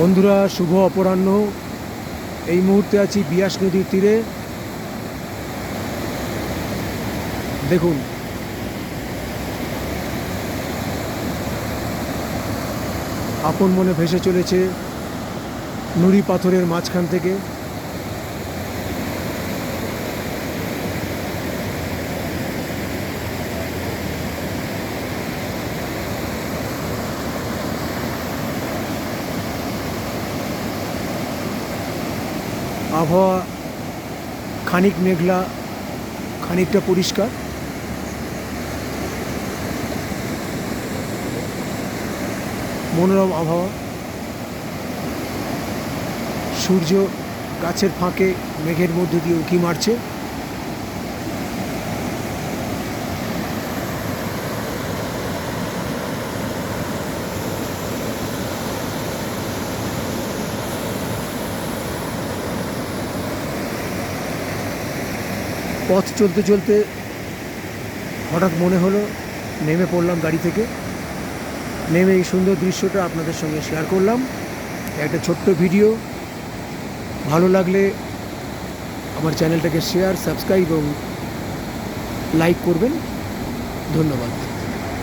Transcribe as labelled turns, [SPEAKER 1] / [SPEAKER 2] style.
[SPEAKER 1] বন্ধুরা, শুভ অপরাহ্ন। এই মুহূর্তে আছি বিয়াস নদীর তীরে। দেখুন। আপন মনে ভেসে চলেছে নুড়ি পাথরের মাঝখান থেকে। আবহাওয়া খানিক মেঘলা, খানিকটা পরিষ্কার। মনোরম আবহাওয়া। সূর্য গাছের ফাঁকে মেঘের মধ্যে দিয়ে উঁকি মারছে। পথ চলতে চলতে হঠাৎ মনে হলো, নেমে পড়লাম গাড়ি থেকে। নেমে এই সুন্দর দৃশ্যটা আপনাদের সঙ্গে শেয়ার করলাম। একটা ছোট্ট ভিডিও ভালো লাগলে আমার চ্যানেলটাকে শেয়ার সাবস্ক্রাইব এবং লাইক করবেন। ধন্যবাদ।